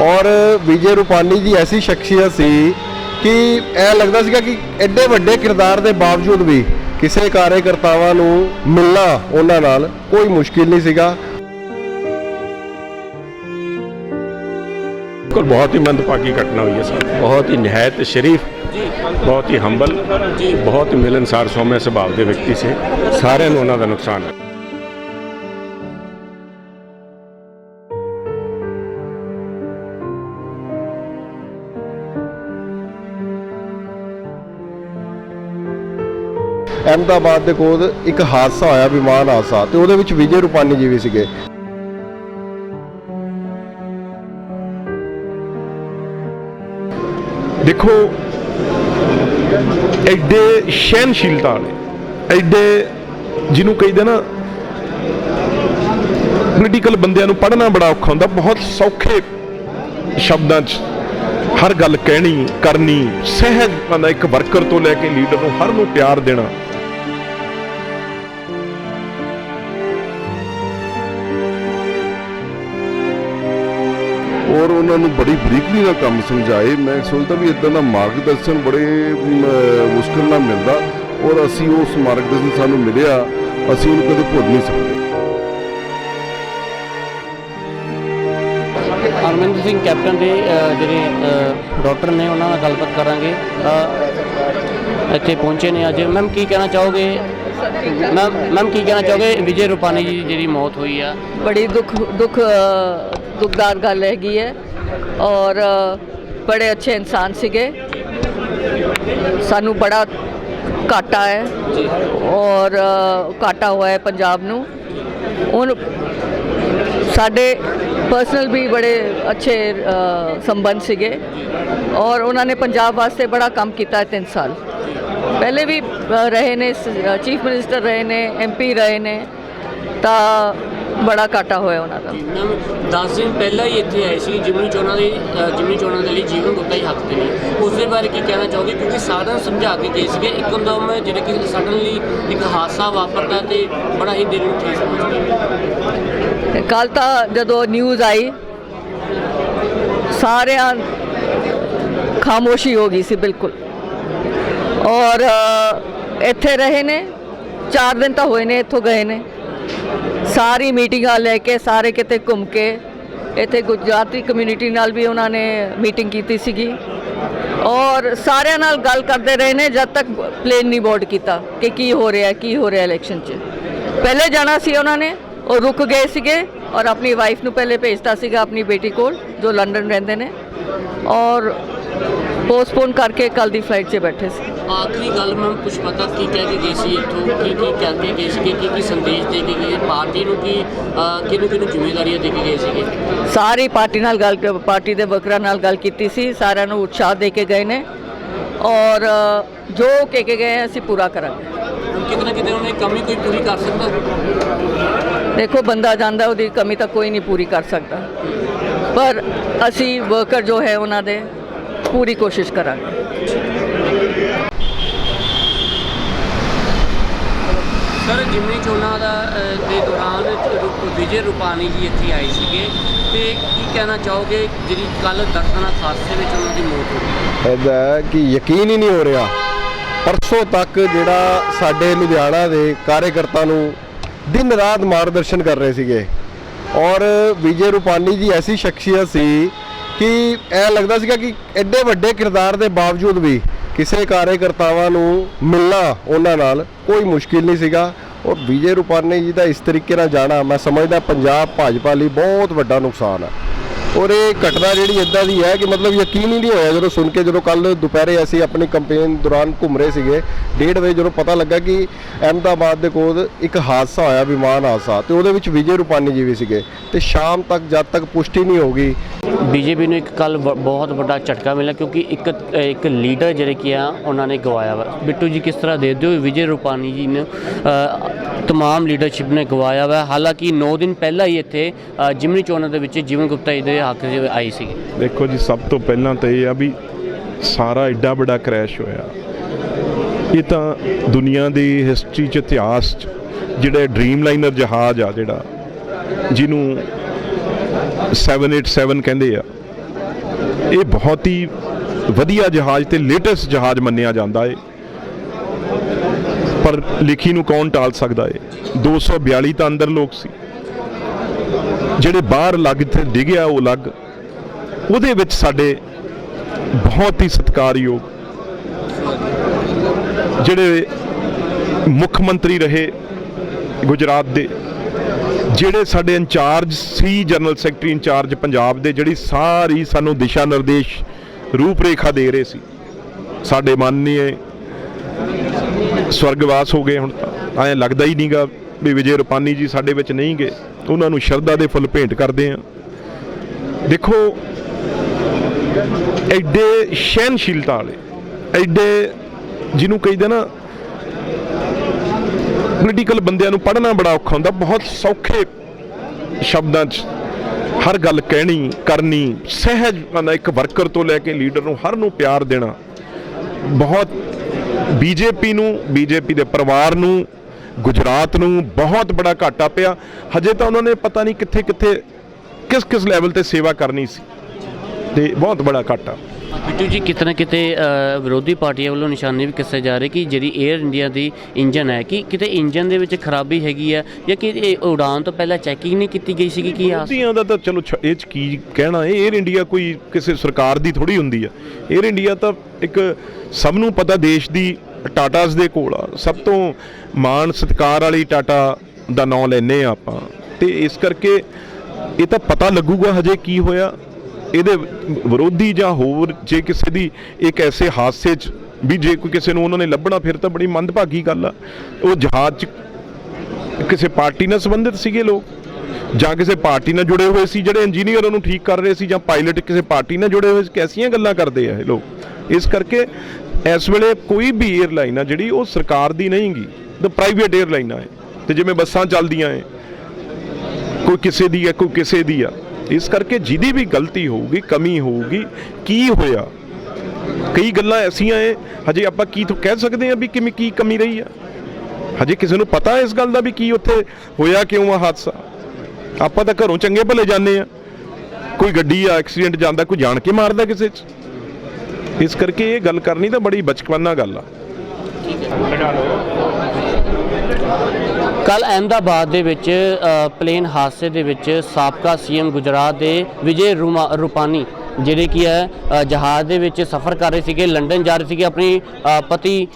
ਔਰ ਵਿਜੇ ਰੂਪਾਨੀ ਜੀ ਐਸੀ ਸ਼ਖਸੀਅਤ ਸੀ ਕਿ ਇਹ ਲੱਗਦਾ ਸੀਗਾ ਕਿ ਐਡੇ ਵੱਡੇ ਕਿਰਦਾਰ ਦੇ ਬਾਵਜੂਦ ਵੀ ਕਿਸੇ ਕਾਰਜਕਰਤਾਵਾਂ ਨੂੰ ਮਿਲਣਾ ਉਹਨਾਂ ਨਾਲ ਕੋਈ ਮੁਸ਼ਕਿਲ ਨਹੀਂ ਸੀਗਾ। ਬਿਲਕੁਲ ਬਹੁਤ ਹੀ ਮੰਦਭਾਗੀ ਘਟਨਾ ਹੋਈ ਹੈ ਸਰ। ਬਹੁਤ ਹੀ ਨਿਹਾਇਤ ਸ਼ਰੀਫ ਬਹੁਤ ਹੀ ਹੰਬਲ ਬਹੁਤ ਹੀ ਮਿਲਨਸਾਰ ਸੌਮਿਆ ਸੁਭਾਅ ਦੇ ਵਿਅਕਤੀ ਸੀ। ਸਾਰਿਆਂ ਨੂੰ ਉਹਨਾਂ ਦਾ ਨੁਕਸਾਨ। ਹੈ ਅਹਿਮਦਾਬਾਦ ਦੇ ਕੋਲ ਇੱਕ ਹਾਦਸਾ ਹੋਇਆ ਵਿਮਾਨ ਹਾਦਸਾ ਤੇ ਉਹਦੇ ਵਿੱਚ ਵਿਜੇ ਰੂਪਾਨੀ ਜੀ ਵੀ ਸੀਗੇ। ਦੇਖੋ, ਐਡੇ ਸ਼ਹਿਨਸ਼ੀਲਤਾ ਨੇ ਐਡੇ ਜਿਹਨੂੰ ਕਹਿੰਦੇ ਨਾ ਪੋਲੀਟੀਕਲ ਬੰਦਿਆਂ ਨੂੰ ਪੜ੍ਹਨਾ ਬੜਾ ਔਖਾ ਹੁੰਦਾ, ਬਹੁਤ ਸੌਖੇ ਸ਼ਬਦਾਂ 'ਚ ਹਰ ਗੱਲ ਕਹਿਣੀ, ਕਰਨੀ, ਸਹਿਜ ਬੰਦਾ ਇੱਕ ਵਰਕਰ ਤੋਂ ਲੈ ਕੇ ਲੀਡਰ ਨੂੰ ਹਰ ਨੂੰ ਪਿਆਰ ਦੇਣਾ। ਔਰ ਉਹਨਾਂ ਨੂੰ ਬੜੀ ਬਰੀਕਲੀ ਨਾਲ ਕੰਮ ਸਮਝਾਏ। ਮੈਂ ਸੋਚਦਾ ਵੀ ਇਦਾਂ ਦਾ ਮਾਰਗਦਰਸ਼ਨ ਬੜੇ ਮੁਸ਼ਕਲ ਨਾਲ ਮਿਲਦਾ ਔਰ ਅਸੀਂ ਉਸ ਮਾਰਗਦਰਸ਼ਨ ਸਾਨੂੰ ਮਿਲਿਆ ਅਸੀਂ ਉਹਨੂੰ ਕਦੇ ਭੁੱਲ ਨਹੀਂ ਸਕਦੇ। ਹਰਮਿੰਦਰ ਸਿੰਘ ਕੈਪਟਨ ਦੇ ਜਿਹੜੇ ਡਾਕਟਰ ਨੇ ਉਹਨਾਂ ਨਾਲ ਗੱਲਬਾਤ ਕਰਾਂਗੇ। ਅ, ਇੱਥੇ ਪਹੁੰਚੇ ਨੇ ਅੱਜ। ਮੈਮ ਕੀ ਕਹਿਣਾ ਚਾਹੋਗੇ? ਮੈਮ ਮੈਮ ਕੀ ਕਹਿਣਾ ਚਾਹੋਗੇ? ਵਿਜੇ ਰੂਪਾਨੀ ਜੀ ਦੀ ਜਿਹੜੀ ਮੌਤ ਹੋਈ ਆ। ਬੜੀ ਦੁੱਖ ਦੁੱਖ ਦੁਖਦਾਰ ਗੱਲ ਹੈਗੀ ਹੈ ਔਰ ਬੜੇ ਅੱਛੇ ਇਨਸਾਨ ਸੀਗੇ। ਸਾਨੂੰ ਬੜਾ ਘਾਟਾ ਹੈ ਔਰ ਘਾਟਾ ਹੋਇਆ ਹੈ ਪੰਜਾਬ ਨੂੰ। ਹੁਣ ਸਾਡੇ ਪਰਸਨਲ ਵੀ ਬੜੇ ਅੱਛੇ ਸੰਬੰਧ ਸੀਗੇ ਔਰ ਉਹਨਾਂ ਨੇ ਪੰਜਾਬ ਵਾਸਤੇ ਬੜਾ ਕੰਮ ਕੀਤਾ ਹੈ 3 ਸਾਲ। ਪਹਿਲੇ ਵੀ ਰਹੇ ਨੇ ਚੀਫ ਮਿਨਿਸਟਰ ਰਹੇ ਨੇ ਐਮਪੀ ਰਹੇ ਨੇ। ਤਾਂ ਬੜਾ ਘਾਟਾ ਹੋਇਆ ਉਹਨਾਂ ਦਾ। ਮੈਮ 10 ਦਿਨ ਪਹਿਲਾਂ ਹੀ ਇੱਥੇ ਆਏ ਸੀ ਜਿਮਨੀ ਚੋਣਾਂ ਦੇ ਜਿਮਨੀ ਚੋਣਾਂ ਦੇ ਲਈ ਜੀਵਨ ਗੁਪਤਾ ਹੀ ਹੱਕ ਤੇ ਨੇ। ਉਸ ਦੇ ਬਾਰੇ ਕੀ ਕਹਿਣਾ ਚਾਹੋਗੇ? ਕਿਉਂਕਿ ਸਾਰਿਆਂ ਨੂੰ ਸਮਝਾ ਕੇ ਗਏ ਸੀਗੇ। ਇੱਕਦਮ ਜਿਹੜੇ ਕਿ ਸਡਨਲੀ ਇੱਕ ਹਾਦਸਾ ਵਾਪਰਦਾ ਤੇ ਬੜਾ ਹੀ ਦਿਲ ਨੂੰ ਠੇਸ ਪਹੁੰਚਦੀ। ਕੱਲ ਤਾਂ ਜਦੋਂ ਨਿਊਜ਼ ਆਈ ਸਾਰਿਆਂ ਖਾਮੋਸ਼ੀ ਹੋ ਗਈ ਸੀ ਬਿਲਕੁਲ। ਔਰ ਇੱਥੇ ਰਹੇ ਨੇ 4 ਦਿਨ ਤਾਂ ਹੋਏ ਨੇ ਇੱਥੋਂ ਗਏ ਨੇ। ਸਾਰੀ ਮੀਟਿੰਗਾਂ ਲੈ ਕੇ, ਸਾਰੇ ਕਿਤੇ ਘੁੰਮ ਕੇ, ਇੱਥੇ ਗੁਜਰਾਤੀ ਕਮਿਊਨਿਟੀ ਨਾਲ ਵੀ ਉਹਨਾਂ ਨੇ ਮੀਟਿੰਗ ਕੀਤੀ ਸੀਗੀ। ਔਰ ਸਾਰਿਆਂ ਨਾਲ ਗੱਲ ਕਰਦੇ ਰਹੇ ਨੇ ਜਦ ਤੱਕ ਪਲੇਨ ਨਹੀਂ ਬੋਰਡ ਕੀਤਾ ਕਿ ਕੀ ਹੋ ਰਿਹਾ, ਕੀ ਹੋ ਰਿਹਾ ਇਲੈਕਸ਼ਨ 'ਚ। ਪਹਿਲੇ ਜਾਣਾ ਸੀ ਉਹਨਾਂ ਨੇ, ਉਹ ਰੁਕ ਗਏ ਸੀਗੇ ਔਰ ਆਪਣੀ ਵਾਈਫ ਨੂੰ ਪਹਿਲੇ ਭੇਜਤਾ ਸੀਗਾ ਆਪਣੀ ਬੇਟੀ ਕੋਲ, ਜੋ ਲੰਡਨ ਰਹਿੰਦੇ ਨੇ। ਔਰ ਪੋਸਟਪੋਨ ਕਰਕੇ ਕੱਲ ਦੀ ਫਲਾਈਟ 'ਚ ਬੈਠੇ ਸੀ। ਆਖਰੀ ਗੱਲ ਮੈਂ ਕੁਝ ਪਤਾ ਕੀ ਕਹਿ ਕੇ ਗਏ ਸੀ ਇੱਥੋਂ? ਕੀ ਕੀ ਕਹਿ ਕੇ ਗਏ ਸੀਗੇ ਕੀ ਕੀ ਸੰਦੇਸ਼ ਦੇ ਕੇ ਗਏ ਪਾਰਟੀ ਨੂੰ ਕੀ ਕਿਹਨੂੰ ਕਿਹਨੂੰ ਜ਼ਿੰਮੇਵਾਰੀਆਂ ਦੇ ਕੇ ਗਏ ਸੀਗੇ? ਸਾਰੀ ਪਾਰਟੀ ਨਾਲ ਗੱਲ ਪਾਰਟੀ ਦੇ ਵਰਕਰਾਂ ਨਾਲ ਗੱਲ ਕੀਤੀ ਸੀ। ਸਾਰਿਆਂ ਨੂੰ ਉਤਸ਼ਾਹ ਦੇ ਕੇ ਗਏ ਨੇ। ਔਰ ਜੋ ਕਹਿ ਕੇ ਗਏ ਅਸੀਂ ਪੂਰਾ ਕਰਾਂਗੇ। ਕਿਤੇ ਨਾ ਕਿਤੇ ਉਹਨੇ ਕਮੀ ਕੋਈ ਪੂਰੀ ਕਰ ਸਕਦਾ? ਦੇਖੋ ਬੰਦਾ ਜਾਂਦਾ ਉਹਦੀ ਕਮੀ ਤਾਂ ਕੋਈ ਨਹੀਂ ਪੂਰੀ ਕਰ ਸਕਦਾ। ਪਰ ਅਸੀਂ ਵਰਕਰ ਜੋ ਹੈ ਉਹਨਾਂ ਦੇ ਪੂਰੀ ਕੋਸ਼ਿਸ਼ ਕਰਾਂਗੇ। ਸਰ ਜਿਮਨੀ ਚੋਣਾਂ ਦਾ ਦੇ ਦੌਰਾਨ ਵਿਜੇ ਰੂਪਾਨੀ ਜੀ ਇੱਥੇ ਆਏ ਸੀਗੇ ਤੇ ਕੀ ਕਹਿਣਾ ਚਾਹੋਗੇ ਜਿਹੜੀ ਕੱਲ ਦਰਦਨਾਕ ਹਾਦਸੇ ਵਿੱਚ ਉਹਨਾਂ ਦੀ ਮੌਤ ਹੋ ਗਈ ਇਹਦਾ ਕਿ ਯਕੀਨ ਹੀ ਨਹੀਂ ਹੋ ਰਿਹਾ। ਪਰਸੋਂ ਤੱਕ ਜਿਹੜਾ ਸਾਡੇ ਲੁਧਿਆਣਾ ਦੇ ਕਾਰਜਕਰਤਾ ਨੂੰ ਦਿਨ ਰਾਤ ਮਾਰਗਦਰਸ਼ਨ ਕਰ ਰਹੇ ਸੀਗੇ। ਔਰ ਵਿਜੇ ਰੂਪਾਨੀ ਜੀ ਐਸੀ ਸ਼ਖਸੀਅਤ ਸੀ ਕਿ ਇਹ ਲੱਗਦਾ ਸੀਗਾ ਕਿ ਐਡੇ ਵੱਡੇ ਕਿਰਦਾਰ ਦੇ ਬਾਵਜੂਦ ਵੀ ਕਿਸੇ ਕਾਰਜਕਰਤਾਵਾਂ ਨੂੰ ਮਿਲਣਾ ਉਹਨਾਂ ਨਾਲ ਕੋਈ ਮੁਸ਼ਕਿਲ ਨਹੀਂ ਸੀਗਾ। ਔਰ ਵਿਜੇ ਰੂਪਾਨੀ ਜੀ ਦਾ ਇਸ ਤਰੀਕੇ ਨਾਲ ਜਾਣਾ, ਮੈਂ ਸਮਝਦਾ ਪੰਜਾਬ ਭਾਜਪਾ ਲਈ ਬਹੁਤ ਵੱਡਾ ਨੁਕਸਾਨ ਹੈ ਔਰ ਇਹ ਘਟਨਾ ਜਿਹੜੀ ਇਦਾਂ ਦੀ ਹੈ ਕਿ ਮਤਲਬ ਯਕੀਨ ਹੀ ਨਹੀਂ ਹੋਇਆ ਜਦੋਂ ਸੁਣ ਕੇ, ਜਦੋਂ ਕੱਲ ਦੁਪਹਿਰੇ ਅਸੀਂ ਆਪਣੀ ਕੰਪੇਨ ਦੌਰਾਨ ਘੁੰਮ ਰਹੇ ਸੀਗੇ। 1:30 ਵਜੇ ਜਦੋਂ ਪਤਾ ਲੱਗਾ ਕਿ ਅਹਿਮਦਾਬਾਦ ਦੇ ਕੋਲ ਇੱਕ ਹਾਦਸਾ ਹੋਇਆ, ਵਿਮਾਨ ਹਾਦਸਾ ਤੇ ਉਹਦੇ ਵਿੱਚ ਵਿਜੇ ਰੂਪਾਨੀ ਜੀ ਵੀ ਸੀਗੇ ਤੇ ਸ਼ਾਮ ਤੱਕ, ਜਦ ਤੱਕ ਪੁਸ਼ਟੀ ਨਹੀਂ ਹੋਗੀ ਬੀਜੇਪੀ ਨੂੰ ਇੱਕ ਕੱਲ ਬਹੁਤ ਵੱਡਾ ਝਟਕਾ ਮਿਲਿਆ ਕਿਉਂਕਿ ਇੱਕ ਇੱਕ ਲੀਡਰ ਜਿਹੜੇ ਕੀ ਆ, ਉਹਨਾਂ ਨੇ ਗਵਾਇਆ ਵਾ। ਬਿੱਟੂ ਜੀ ਕਿਸ ਤਰ੍ਹਾਂ ਦੇਖਦੇ ਹੋ ਵਿਜੇ ਰੂਪਾਨੀ ਜੀ ਨੇ ਅ, ਤਮਾਮ ਲੀਡਰਸ਼ਿਪ ਨੇ ਗਵਾਇਆ ਵਾ ਹਾਲਾਂਕਿ 9 ਦਿਨ ਪਹਿਲਾਂ ਹੀ ਇੱਥੇ ਜਿਮਨੀ ਚੋਣਾਂ ਦੇ ਵਿੱਚ ਜੀਵਨ ਗੁਪਤਾ ਜੀ ਦੇ ਹੱਕ 'ਚ ਆਈ ਸੀ ਦੇਖੋ ਜੀ ਸਭ ਤੋਂ ਪਹਿਲਾਂ ਤਾਂ ਇਹ ਆ ਵੀ ਸਾਰਾ ਐਡਾ ਵੱਡਾ ਕ੍ਰੈਸ਼ ਹੋਇਆ ਇਹ ਤਾਂ ਦੁਨੀਆ ਦੀ ਹਿਸਟਰੀ ਚ ਇਤਿਹਾਸ ਚ ਜਿਹੜਾ ਡ੍ਰੀਮ ਲਾਈਨਰ ਜਹਾਜ਼ ਆ ਜਿਹੜਾ ਜਿਹਨੂੰ 787 ਕਹਿੰਦੇ ਆ ਇਹ ਬਹੁਤ ਹੀ ਵਧੀਆ ਜਹਾਜ਼ ਤੇ ਲੇਟੈਸਟ ਜਹਾਜ਼ ਮੰਨਿਆ ਜਾਂਦਾ ਏ ਪਰ ਲਿਖੀ ਨੂੰ ਕੌਣ ਟਾਲ ਸਕਦਾ ਏ? 242 ਤਾਂ ਅੰਦਰ ਲੋਕ ਸੀ। ਜਿਹੜੇ ਬਾਹਰ ਲੱਗ ਇੱਥੇ ਡਿੱਗਿਆ ਉਹ ਲੱਗ, ਉਹਦੇ ਵਿੱਚ ਸਾਡੇ ਬਹੁਤ ਹੀ ਸਤਿਕਾਰਯੋਗ ਜਿਹੜੇ ਮੁੱਖ ਮੰਤਰੀ ਰਹੇ ਗੁਜਰਾਤ ਦੇ, ਜਿਹੜੇ ਸਾਡੇ ਇੰਚਾਰਜ ਸੀ ਜਨਰਲ ਸੈਕਟਰੀ ਇੰਚਾਰਜ ਪੰਜਾਬ ਦੇ, ਜਿਹੜੀ ਸਾਰੀ ਸਾਨੂੰ ਦਿਸ਼ਾ ਨਿਰਦੇਸ਼ ਰੂਪਰੇਖਾ ਦੇ ਰਹੇ ਸੀ। ਸਾਡੇ ਮਾਨਨੀਏ ਸਵਰਗਵਾਸ ਹੋ ਗਏ ਹੁਣ ਤਾਂ। ਐਂ ਲੱਗਦਾ ਹੀ ਨਹੀਂਗਾ ਵੀ ਵਿਜੇ ਰੁਪਾਨੀ ਜੀ ਸਾਡੇ ਵਿੱਚ ਨਹੀਂ ਗਏ। ਉਹਨਾਂ ਨੂੰ ਸ਼ਰਧਾ ਦੇ ਫੁੱਲ ਭੇਂਟ ਕਰਦੇ ਆ ਦੇਖੋ, ਐਡੇ ਸ਼ਹਿਨਸ਼ੀਲਤਾ ਵਾਲੇ, ਐਡੇ ਜਿਹਨੂੰ ਕਹਿੰਦੇ ਨਾ ਪੋਲੀਟੀਕਲ ਬੰਦਿਆਂ ਨੂੰ ਪੜ੍ਹਨਾ ਬੜਾ ਔਖਾ ਹੁੰਦਾ। ਬਹੁਤ ਸੌਖੇ ਸ਼ਬਦਾਂ 'ਚ ਹਰ ਗੱਲ ਕਹਿਣੀ, ਕਰਨੀ, ਸਹਿਜ ਇੱਕ ਵਰਕਰ ਤੋਂ ਲੈ ਕੇ ਲੀਡਰ ਨੂੰ ਹਰ ਨੂੰ ਪਿਆਰ ਦੇਣਾ। ਬਹੁਤ ਬੀਜੇਪੀ ਨੂੰ, ਬੀਜੇਪੀ ਦੇ ਪਰਿਵਾਰ ਨੂੰ, ਗੁਜਰਾਤ ਨੂੰ ਬਹੁਤ ਬੜਾ ਘਾਟਾ ਪਿਆ। ਹਜੇ ਤਾਂ ਉਹਨਾਂ ਨੇ ਪਤਾ ਨਹੀਂ ਕਿੱਥੇ ਕਿੱਥੇ ਕਿਸ ਕਿਸ ਲੈਵਲ ਤੇ ਸੇਵਾ ਕਰਨੀ ਸੀ। ਤੇ ਬਹੁਤ ਬੜਾ ਘਾਟਾ। ਬਿੱਟੂ ਜੀ ਕਿਤਨਾ ਕਿਤੇ ਵਿਰੋਧੀ ਪਾਰਟੀਆਂ ਵੱਲੋਂ ਨਿਸ਼ਾਨੇ ਵੀ ਕਿੱਸੇ ਜਾ ਰਹੇ ਕਿ ਜਿਹੜੀ 에ਅਰ ਇੰਡੀਆ ਦੀ ਇੰਜਨ ਹੈ, ਕਿ ਕਿਤੇ ਇੰਜਨ ਦੇ ਵਿੱਚ ਖਰਾਬੀ ਹੈਗੀ ਆ ਜਾਂ ਕਿ ਇਹ ਉਡਾਨ ਤੋਂ ਪਹਿਲਾਂ ਚੈਕਿੰਗ ਨਹੀਂ ਕੀਤੀ ਗਈ ਸੀ ਕਿ ਕੀ ਆ ਵਿਰੋਧੀਆਂ ਦਾ ਤਾਂ ਚਲੋ ਇਹ ਚ ਕੀ ਕਹਿਣਾ ਹੈ 에ਅਰ ਇੰਡੀਆ ਕੋਈ ਕਿਸੇ ਸਰਕਾਰ ਦੀ ਥੋੜੀ ਹੁੰਦੀ ਆ। 에ਅਰ ਇੰਡੀਆ ਤਾਂ ਇੱਕ ਸਭ ਨੂੰ ਪਤਾ ਦੇਸ਼ ਦੀ ਟਾਟਾਸ ਦੇ ਕੋਲ ਆ। ਸਭ ਤੋਂ ਮਾਣ ਸਤਕਾਰ ਵਾਲੀ ਟਾਟਾ ਦਾ ਨਾਮ ਲੈਨੇ ਆ ਆਪਾਂ। ਤੇ ਇਸ ਕਰਕੇ ਇਹ ਤਾਂ ਪਤਾ ਲੱਗੂਗਾ ਹਜੇ ਕੀ ਹੋਇਆ। ਇਹਦੇ ਵਿਰੋਧੀ ਜਾਂ ਹੋਰ ਜੇ ਕਿਸੇ ਦੀ ਇੱਕ ਐਸੇ ਹਾਦਸੇ 'ਚ ਵੀ ਜੇ ਕੋਈ ਕਿਸੇ ਨੂੰ ਉਹਨਾਂ ਨੇ ਲੱਭਣਾ, ਫਿਰ ਤਾਂ ਬੜੀ ਮੰਦਭਾਗੀ ਗੱਲ ਆ। ਉਹ ਜਹਾਜ਼ 'ਚ ਕਿਸੇ ਪਾਰਟੀ ਨਾਲ ਸੰਬੰਧਿਤ ਸੀਗੇ ਲੋਕ? ਜਾਂ ਕਿਸੇ ਪਾਰਟੀ ਨਾਲ ਜੁੜੇ ਹੋਏ ਸੀ, ਜਿਹੜੇ ਇੰਜੀਨੀਅਰ ਉਹਨੂੰ ਠੀਕ ਕਰ ਰਹੇ ਸੀ, ਜਾਂ ਪਾਇਲਟ ਕਿਸੇ ਪਾਰਟੀ ਨਾਲ ਜੁੜੇ ਹੋਏ ਸੀ? ਕੈਸੀਆਂ ਗੱਲਾਂ ਕਰਦੇ ਆ ਇਹ ਲੋਕ। ਇਸ ਕਰਕੇ ਇਸ ਵੇਲੇ ਕੋਈ ਵੀ 에ਅਰਲਾਈਨ ਆ ਜਿਹੜੀ ਉਹ ਸਰਕਾਰ ਦੀ ਨਹੀਂਗੀ ਤੇ ਪ੍ਰਾਈਵੇਟ 에ਅਰਲਾਈਨਾਂ ਹੈ ਤੇ ਜਿਵੇਂ ਬੱਸਾਂ ਚੱਲਦੀਆਂ ਹੈ ਕੋਈ ਕਿਸੇ ਦੀ ਹੈ ਕੋਈ ਕਿਸੇ ਦੀ ਆ। ਇਸ ਕਰਕੇ ਜਿਹਦੀ ਵੀ ਗਲਤੀ ਹੋਊਗੀ, ਕਮੀ ਹੋਊਗੀ, ਕੀ ਹੋਇਆ? ਕਈ ਗੱਲਾਂ ਐਸੀਆਂ ਐ, ਹਜੇ ਆਪਾਂ ਕੀ ਤੋਂ ਕਹਿ ਸਕਦੇ ਆ ਵੀ ਕਿਵੇਂ ਕੀ ਕਮੀ ਰਹੀ ਆ? ਹਜੇ ਕਿਸੇ ਨੂੰ ਪਤਾ ਇਸ ਗੱਲ ਦਾ ਵੀ ਕੀ ਉੱਥੇ ਹੋਇਆ, ਕਿਉਂ ਆ ਹਾਦਸਾ? ਆਪਾਂ ਤਾਂ ਘਰੋਂ ਚੰਗੇ ਭਲੇ ਜਾਂਦੇ ਆ। ਕੋਈ ਗੱਡੀ ਆ, ਐਕਸੀਡੈਂਟ ਜਾਂਦਾ, ਕੋਈ ਜਾਣ ਕੇ ਮਾਰਦਾ ਕਿਸੇ 'ਚ। ਇਸ ਕਰਕੇ ਇਹ ਗੱਲ ਕਰਨੀ ਤਾਂ ਬੜੀ ਬਚਕਵਾਨਾ ਗੱਲ ਆ। ਕੱਲ ਅਹਿਮਦਾਬਾਦ ਦੇ ਵਿੱਚ ਪਲੇਨ ਹਾਦਸੇ ਦੇ ਵਿੱਚ ਸਾਬਕਾ ਸੀਐਮ ਗੁਜਰਾਤ ਦੇ ਵਿਜੇ ਰੁਮਾ- ਰੂਪਾਨੀ ਜਿਹੜੇ ਕੀ ਹੈ ਅ, ਜਹਾਜ਼ ਦੇ ਵਿੱਚ ਸਫ਼ਰ ਕਰ ਰਹੇ ਸੀਗੇ ਲੰਡਨ ਜਾ ਰਹੇ ਸੀਗੇ ਆਪਣੀ ਅ, ਪਤੀ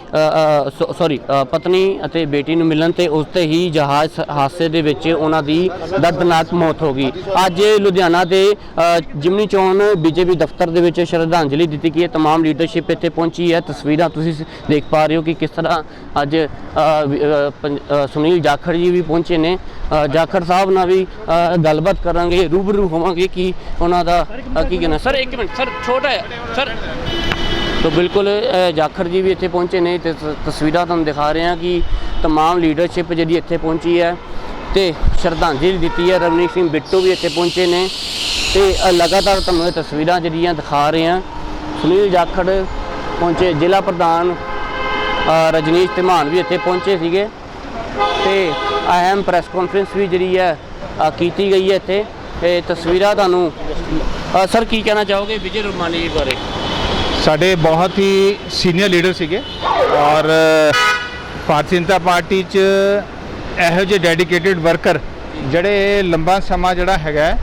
ਸੌਰੀ ਪਤਨੀ ਅਤੇ ਬੇਟੀ ਨੂੰ ਮਿਲਣ ਤੇ ਉਸ ਤੇ ਹੀ ਜਹਾਜ਼ ਸ- ਹਾਦਸੇ ਦੇ ਵਿੱਚ ਉਹਨਾਂ ਦੀ ਦਰਦਨਾਕ ਮੌਤ ਹੋ ਗਈ ਅੱਜ ਲੁਧਿਆਣਾ ਦੇ ਅ, ਜਿਮਨੀ ਚੌਨ ਬੀਜੇਪੀ ਦਫ਼ਤਰ ਦੇ ਵਿੱਚ ਸ਼ਰਧਾਂਜਲੀ ਦਿੱਤੀ ਗਈ ਹੈ तमाम ਲੀਡਰਸ਼ਿਪ ਇੱਥੇ ਪਹੁੰਚੀ ਹੈ ਤਸਵੀਰਾਂ ਤੁਸੀਂ ਸ- ਦੇਖ ਪਾ ਰਹੇ ਹੋ ਕਿ ਕਿਸ ਤਰ੍ਹਾਂ ਅੱਜ ਅ, ਵੀ, ਅ, ਪੰਜ- ਅ, ਸੁਨੀਲ ਜਾਖੜ ਜੀ ਵੀ ਪਹੁੰਚੇ ਨੇ ਅ, ਜਾਖੜ ਸਾਹਿਬ ਨਾਲ ਵੀ ਅ, ਗੱਲਬਾਤ ਕਰਾਂਗੇ ਰੂਬਰੂ ਹੋਵਾਂਗੇ ਕਿ ਉਹਨਾਂ ਦਾ ਅ, ਕੀ ਕਹਿਣਾ ਸਰ ਇੱਕ ਮਿੰਟ ਸਰ ਛੋਟਾ ਹੈ ਸਰ ਤੋ ਬਿਲਕੁਲ ਅ, ਜਾਖੜ ਜੀ ਵੀ ਇੱਥੇ ਪਹੁੰਚੇ ਨੇ ਤੇ ਤ- ਤਸਵੀਰਾਂ ਤੁਹਾਨੂੰ ਦਿਖਾ ਰਹੇ ਹਾਂ ਕਿ तमाम ਲੀਡਰਸ਼ਿਪ ਜਿਹੜੀ ਇੱਥੇ ਪਹੁੰਚੀ ਹੈ ਤੇ ਸ਼ਰਧਾਂਜਲੀ ਦਿੱਤੀ ਹੈ ਰਵਨੀਤ ਸਿੰਘ ਬਿੱਟੂ ਵੀ ਇੱਥੇ ਪਹੁੰਚੇ ਨੇ ਤੇ ਅ, ਲਗਾਤਾਰ ਤੁਹਾਨੂੰ ਇਹ ਤਸਵੀਰਾਂ ਜਿਹੜੀਆਂ ਦਿਖਾ ਰਹੇ ਹਾਂ ਸੁਨੀਲ ਜਾਖੜ ਪਹੁੰਚੇ ਜ਼ਿਲ੍ਹਾ ਪ੍ਰਧਾਨ ਅ, ਰਜਨੀਸ਼ ਧਮਾਨ ਵੀ ਇੱਥੇ ਪਹੁੰਚੇ ਸੀਗੇ ਤੇ ਅਹਿਮ ਪ੍ਰੈਸ ਕਾਨਫਰੰਸ ਵੀ ਜਿਹੜੀ ਹੈ ਕੀਤੀ ਗਈ ਹੈ ਇੱਥੇ। ਇਹ ਤਸਵੀਰਾਂ ਤੁਹਾਨੂੰ ਸਰ ਕੀ ਕਹਿਣਾ ਚਾਹੋਗੇ ਵਿਜੇ ਰੁਮਾਨੀ ਜੀ ਬਾਰੇ? ਸਾਡੇ ਬਹੁਤ ਹੀ ਸੀਨੀਅਰ ਲੀਡਰ ਸੀਗੇ ਔਰ ਭਾਰਤੀ ਜਨਤਾ ਪਾਰਟੀ 'ਚ ਇਹੋ ਜਿਹੇ ਡੈਡੀਕੇਟਿਡ ਵਰਕਰ ਜਿਹੜੇ ਲੰਬਾ ਸਮਾਂ ਜਿਹੜਾ ਹੈਗਾ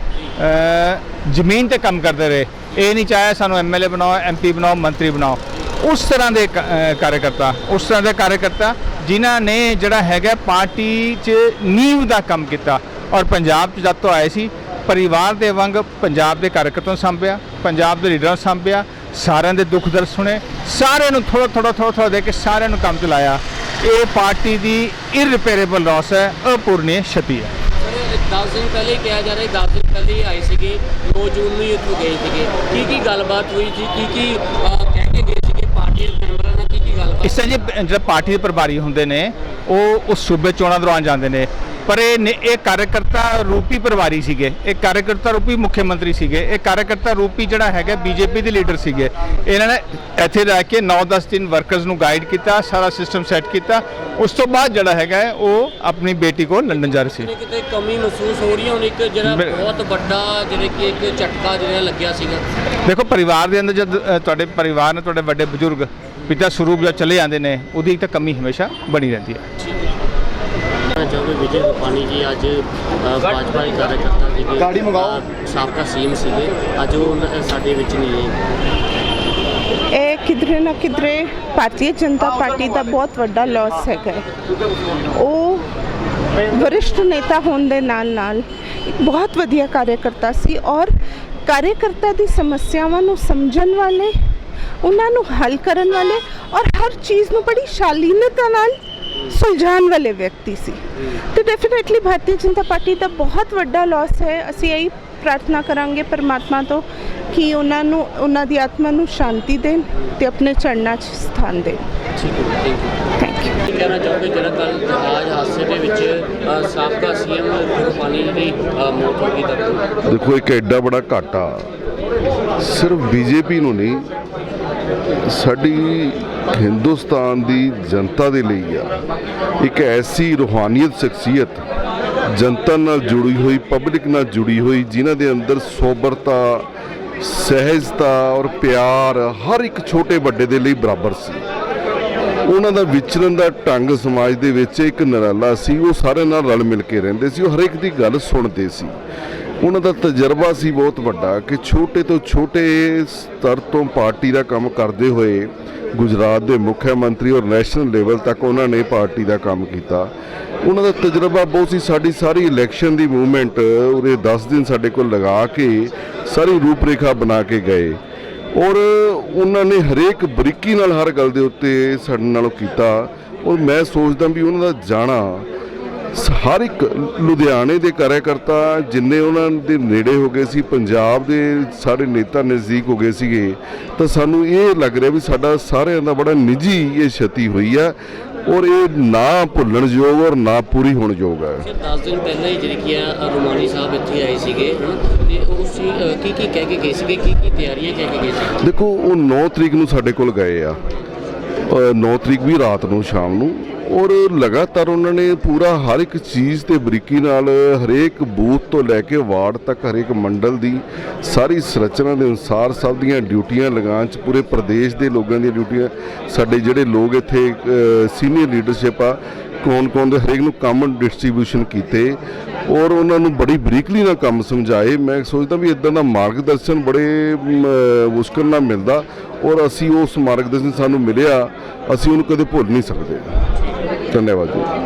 ਜ਼ਮੀਨ ਤੇ ਕੰਮ ਕਰਦੇ ਰਹੇ। ਇਹ ਨਹੀਂ ਚਾਹਿਆ ਸਾਨੂੰ ਐਮਐਲਏ ਬਣਾਓ ਐਮਪੀ ਬਣਾਓ ਮੰਤਰੀ ਬਣਾਓ। ਉਸ ਤਰ੍ਹਾਂ ਦੇ ਕ- ਅ, ਕਾਰਜਕਰਤਾ ਉਸ ਤਰ੍ਹਾਂ ਦੇ ਕਾਰਜਕਰਤਾ ਜਿਨ੍ਹਾਂ ਨੇ ਜਿਹੜਾ ਹੈਗਾ ਪਾਰਟੀ 'ਚ ਨੀਂਵ ਦਾ ਕੰਮ ਕੀਤਾ ਔਰ ਪੰਜਾਬ 'ਚ ਜਦ ਤੋਂ ਆਏ ਸੀ, ਪਰਿਵਾਰ ਦੇ ਵਾਂਗ ਪੰਜਾਬ ਦੇ ਕਾਰਜਕਰਤਾਵਾਂ ਨੂੰ ਸੰਭਿਆ, ਪੰਜਾਬ ਦੇ ਲੀਡਰਾਂ ਨੂੰ ਸੰਭਿਆ, ਸਾਰਿਆਂ ਦੇ ਦੁੱਖ ਦਰਦ ਸੁਣੇ, ਸਾਰਿਆਂ ਨੂੰ ਥੋੜਾ ਥੋੜਾ ਥੋੜਾ ਥੋੜਾ ਦੇ ਕੇ ਸਾਰਿਆਂ ਨੂੰ ਕੰਮ ਚਲਾਇਆ ਇਹ ਪਾਰਟੀ ਦੀ ਇਰਰਿਪੇਅਰੇਬਲ ਲਾਸ ਹੈ ਅਪੂਰਨੀ ਛਤੀ ਹੈ। 10 ਦਿਨ ਪਹਿਲੇ ਕਿਹਾ ਜਾ ਰਿਹਾ 10 ਦਿਨ ਪਹਿਲੇ ਆਏ ਸੀਗੇ 2 ਜੂਨ ਨੂੰ ਇੱਥੋਂ ਗਏ ਸੀਗੇ। ਕੀ ਕੀ ਗੱਲਬਾਤ ਹੋਈ ਸੀ? ਕੀ ਕੀ ਕਹਿ ਕੇ ਗਏ ਸੀਗੇ ਪਾਰਟੀ ਦੇ ਮੈਂਬਰਾਂ ਨਾਲ ਕੀ ਕੀ ਗੱਲਬਾਤ ਇਸ ਤਰ੍ਹਾਂ ਜੀ ਜਿਹੜਾ ਪਾਰਟੀ ਦੇ ਪ੍ਰਭਾਰੀ ਹੁੰਦੇ ਨੇ ਉਹ ਉਸ ਸੂਬੇ ਚੋਣਾਂ ਦੌਰਾਨ ਜਾਂਦੇ ਨੇ। ਪਰ ਇਹ ਇਹ ਕਾਰਜਕਰਤਾ ਰੂਪੀ ਪਰਿਵਾਰੀ ਸੀਗੇ ਇਹ ਕਾਰਜਕਰਤਾ ਰੂਪੀ ਮੁੱਖ ਮੰਤਰੀ ਸੀਗੇ ਇਹ ਕਾਰਜਕਰਤਾ ਰੂਪੀ ਜਿਹੜਾ ਹੈਗਾ ਬੀਜੇਪੀ ਦੇ ਲੀਡਰ ਸੀਗੇ। ਇਹਨਾਂ ਨੇ ਇੱਥੇ ਰਹਿ ਕੇ 9-10 ਦਿਨ ਵਰਕਰਸ ਨੂੰ ਗਾਈਡ ਕੀਤਾ ਸਾਰਾ ਸਿਸਟਮ ਸੈੱਟ ਕੀਤਾ। ਉਸ ਤੋਂ ਬਾਅਦ ਜਿਹੜਾ ਹੈਗਾ ਉਹ ਆਪਣੀ ਬੇਟੀ ਕੋਲ ਲੰਡਨ ਜਾ ਰਹੇ ਸੀ। ਕਿਤੇ ਕਮੀ ਮਹਿਸੂਸ ਹੋ ਰਹੀ ਹੈ ਹੁਣ ਇੱਕ ਜਿਹੜਾ ਬਹੁਤ ਵੱਡਾ ਜਿਹੜੇ ਕਿ ਇੱਕ ਝਟਕਾ ਜਿਹੜਾ ਲੱਗਿਆ ਸੀਗਾ। ਦੇਖੋ ਪਰਿਵਾਰ ਦੇ ਅੰਦਰ ਜਦ ਤੁਹਾਡੇ ਪਰਿਵਾਰ ਨੇ ਤੁਹਾਡੇ ਵੱਡੇ ਬਜ਼ੁਰਗ ਪਿਤਾ ਸਰੂਪ ਜਦ ਚਲੇ ਜਾਂਦੇ ਨੇ ਉਹਦੀ ਤਾਂ ਕਮੀ ਹਮੇਸ਼ਾ ਬਣੀ ਰਹਿੰਦੀ ਹੈ। ਚਾਹੁੰਦੇ ਵਿਜੇ ਰੂਪਾਨੀ ਜੀ ਅੱਜ ਅ, ਭਾਜਪਾ ਦੇ ਕਾਰਜਕਰਤਾ ਸੀਗੇ ਗਾੜੀ ਮੰਗਾਓ। ਸਾਬਕਾ ਸੀਐਮ ਸੀਗੇ। ਅੱਜ ਉਹ ਨ- ਸਾਡੇ ਵਿੱਚ ਨਹੀਂ ਹੈ ਇਹ ਕਿਧਰੇ ਨਾ ਕਿਧਰੇ ਭਾਰਤੀ ਜਨਤਾ ਪਾਰਟੀ ਦਾ ਬਹੁਤ ਵੱਡਾ ਲਾਸ ਹੈਗਾ। ਉਹ ਵਰਿਸ਼ਠ ਨੇਤਾ ਹੋਣ ਦੇ ਨਾਲ ਨਾਲ ਇੱਕ ਬਹੁਤ ਵਧੀਆ ਕਾਰਜਕਰਤਾ ਸੀ ਔਰ ਕਾਰਜਕਰਤਾ ਦੀ ਸਮੱਸਿਆਵਾਂ ਨੂੰ ਸਮਝਣ ਵਾਲੇ ਉਹਨਾਂ ਨੂੰ ਹੱਲ ਕਰਨ ਵਾਲੇ ਔਰ ਹਰ ਚੀਜ਼ ਨੂੰ ਬੜੀ ਸ਼ਾਲੀਨਤਾ ਨਾਲ ਸੁਲਝਾਉਣ ਵਾਲੇ ਵਿਅਕਤੀ ਸੀ। ਤੇ ਡੈਫੀਨਿਟਲੀ ਭਾਰਤੀ ਜਨਤਾ ਪਾਰਟੀ ਦਾ ਬਹੁਤ ਵੱਡਾ ਲਾਸ ਹੈ। ਅਸੀਂ ਇਹੀ ਪ੍ਰਾਰਥਨਾ ਕਰਾਂਗੇ ਪਰਮਾਤਮਾ ਤੋਂ ਕਿ ਉਹਨਾਂ ਨੂੰ ਉਹਨਾਂ ਦੀ ਆਤਮਾ ਨੂੰ ਸ਼ਾਂਤੀ ਦੇਣ ਤੇ ਆਪਣੇ ਚਰਨਾਂ 'ਚ ਸਥਾਨ ਦੇਣ। ਠੀਕ ਹੈ ਥੈਂਕ ਯੂ ਥੈਂਕ ਯੂ ਕੀ ਕਹਿਣਾ ਚਾਹੋਗੇ? ਜਿਹੜਾ ਕੱਲ ਜਹਾਜ਼ ਹਾਦਸੇ ਦੇ ਵਿੱਚ ਸਾਬਕਾ ਸੀਐਮ ਰੂਪਾਨੀ ਜੀ ਦੀ ਮੌਤ ਹੋ ਗਈ ਤਾਂ ਦੇਖੋ ਇੱਕ ਐਡਾ ਬੜਾ ਘਾਟਾ ਸਿਰਫ ਬੀਜੇਪੀ ਨੂੰ ਨਹੀਂ ਸਾਡੀ ਹਿੰਦੁਸਤਾਨ ਦੀ ਜਨਤਾ ਦੇ ਲਈ ਆ, ਇੱਕ ਐਸੀ ਰੂਹਾਨੀਅਤ ਸ਼ਖਸੀਅਤ, ਜਨਤਾ ਨਾਲ ਜੁੜੀ ਹੋਈ, ਪਬਲਿਕ ਨਾਲ ਜੁੜੀ ਹੋਈ, ਜਿਨ੍ਹਾਂ ਦੇ ਅੰਦਰ ਸੋਬਰਤਾ, ਸਹਿਜਤਾ ਔਰ ਪਿਆਰ ਹਰ ਇੱਕ ਛੋਟੇ ਵੱਡੇ ਦੇ ਲਈ ਬਰਾਬਰ ਸੀ। ਉਹਨਾਂ ਦਾ ਵਿਚਰਨ ਦਾ ਢੰਗ ਸਮਾਜ ਦੇ ਵਿੱਚ ਇੱਕ ਨਰਾਲਾ ਸੀ, ਉਹ ਸਾਰਿਆਂ ਨਾਲ ਰਲ ਮਿਲ ਕੇ ਰਹਿੰਦੇ ਸੀ, ਉਹ ਹਰ ਇੱਕ ਦੀ ਗੱਲ ਸੁਣਦੇ ਸੀ। ਉਹਨਾਂ ਦਾ ਤਜਰਬਾ ਸੀ ਬਹੁਤ ਵੱਡਾ ਕਿ ਛੋਟੇ ਤੋਂ ਛੋਟੇ ਸਤਰ ਤੋਂ ਪਾਰਟੀ ਦਾ ਕੰਮ ਕਰਦੇ ਹੋਏ ਗੁਜਰਾਤ ਦੇ ਮੁੱਖ ਮੰਤਰੀ ਔਰ ਨੈਸ਼ਨਲ ਲੈਵਲ ਤੱਕ ਉਹਨਾਂ ਨੇ ਪਾਰਟੀ ਦਾ ਕੰਮ ਕੀਤਾ। ਉਹਨਾਂ ਦਾ ਤਜਰਬਾ ਬਹੁਤ ਸੀ, ਸਾਡੀ ਸਾਰੀ ਇਲੈਕਸ਼ਨ ਦੀ ਮੂਵਮੈਂਟ ਉਹਦੇ 10 ਦਿਨ ਸਾਡੇ ਕੋਲ ਲਗਾ ਕੇ ਸਾਰੀ ਰੂਪਰੇਖਾ ਬਣਾ ਕੇ ਗਏ। ਔਰ ਉਹਨਾਂ ਨੇ ਹਰੇਕ ਬਰੀਕੀ ਨਾਲ ਹਰ ਗੱਲ ਦੇ ਉੱਤੇ ਸਾਡੇ ਨਾਲ ਕੀਤਾ। ਔਰ ਮੈਂ ਸੋਚਦਾ ਵੀ ਉਹਨਾਂ ਦਾ ਜਾਣਾ ਹਰ ਇੱਕ ਲੁਧਿਆਣੇ ਦੇ ਕਾਰਜਕਰਤਾ ਜਿੰਨੇ ਉਹਨਾਂ ਦੇ ਨੇੜੇ ਹੋ ਗਏ ਸੀ ਪੰਜਾਬ ਦੇ ਸਾਰੇ ਨੇਤਾ ਨਜ਼ਦੀਕ ਹੋ ਗਏ ਸੀਗੇ ਤਾਂ ਸਾਨੂੰ ਇਹ ਲੱਗ ਰਿਹਾ ਵੀ ਸਾਡਾ ਸਾਰਿਆਂ ਦਾ ਬੜਾ ਨਿੱਜੀ ਇਹ ਛਤੀ ਹੋਈ ਆ ਔਰ ਇਹ ਨਾ ਭੁੱਲਣ ਯੋਗ ਔਰ ਨਾ ਪੂਰੀ ਹੋਣ ਯੋਗ ਹੈ 10 ਦਿਨ ਪਹਿਲਾਂ ਹੀ ਜਿਹੜੀ ਕੀ ਆ ਰੁਮਾਨੀ ਸਾਹਿਬ ਇੱਥੇ ਆਏ ਸੀਗੇ ਤੇ ਉਸ ਕੀ ਕੀ ਕਹਿ ਕੇ ਗਏ ਸੀਗੇ? ਕੀ ਕੀ ਤਿਆਰੀਆਂ ਕਹਿ ਕੇ ਗਏ ਸੀ ਦੇਖੋ ਉਹ 9 ਤਰੀਕ ਨੂੰ ਸਾਡੇ ਕੋਲ ਗਏ ਆ। 9 ਤਰੀਕ ਵੀ ਰਾਤ ਨੂੰ ਸ਼ਾਮ ਨੂੰ। ਔਰ ਲਗਾਤਾਰ ਉਹਨਾਂ ਨੇ ਪੂਰਾ ਹਰ ਇੱਕ ਚੀਜ਼ ਤੇ ਬਰੀਕੀ ਨਾਲ ਹਰੇਕ ਬੂਥ ਤੋਂ ਲੈ ਕੇ ਵਾਰਡ ਤੱਕ ਹਰੇਕ ਮੰਡਲ ਦੀ ਸਾਰੀ ਸੰਰਚਨਾ ਦੇ ਅਨੁਸਾਰ ਸਭ ਦੀਆਂ ਡਿਊਟੀਆਂ ਲਗਾਉਣ ਚ ਪੂਰੇ ਪ੍ਰਦੇਸ਼ ਦੇ ਲੋਕਾਂ ਦੀਆਂ ਡਿਊਟੀਆਂ ਸਾਡੇ ਜਿਹੜੇ ਲੋਕ ਇੱਥੇ ਸੀਨੀਅਰ ਲੀਡਰਸ਼ਿਪ ਆ ਕੌਣ ਕੌਣ ਦੇ ਹਰੇਕ ਨੂੰ ਕੰਮ ਡਿਸਟ੍ਰੀਬਿਊਸ਼ਨ ਕੀਤੇ ਔਰ ਉਹਨਾਂ ਨੂੰ ਬੜੀ ਬਰੀਕਲੀ ਨਾਲ ਕੰਮ ਸਮਝਾਏ। ਮੈਂ ਸੋਚਦਾ ਵੀ ਇਦਾਂ ਦਾ ਮਾਰਗਦਰਸ਼ਨ ਬੜੇ ਮ, ਮੁਸ਼ਕਲ ਨਾਲ ਮਿਲਦਾ ਔਰ ਅਸੀਂ ਉਸ ਮਾਰਗਦਰਸ਼ਨ ਸਾਨੂੰ ਮਿਲਿਆ ਅਸੀਂ ਉਹਨੂੰ ਕਦੇ ਭੁੱਲ ਨਹੀਂ ਸਕਦੇ। ਧੰਨਵਾਦ ਜੀ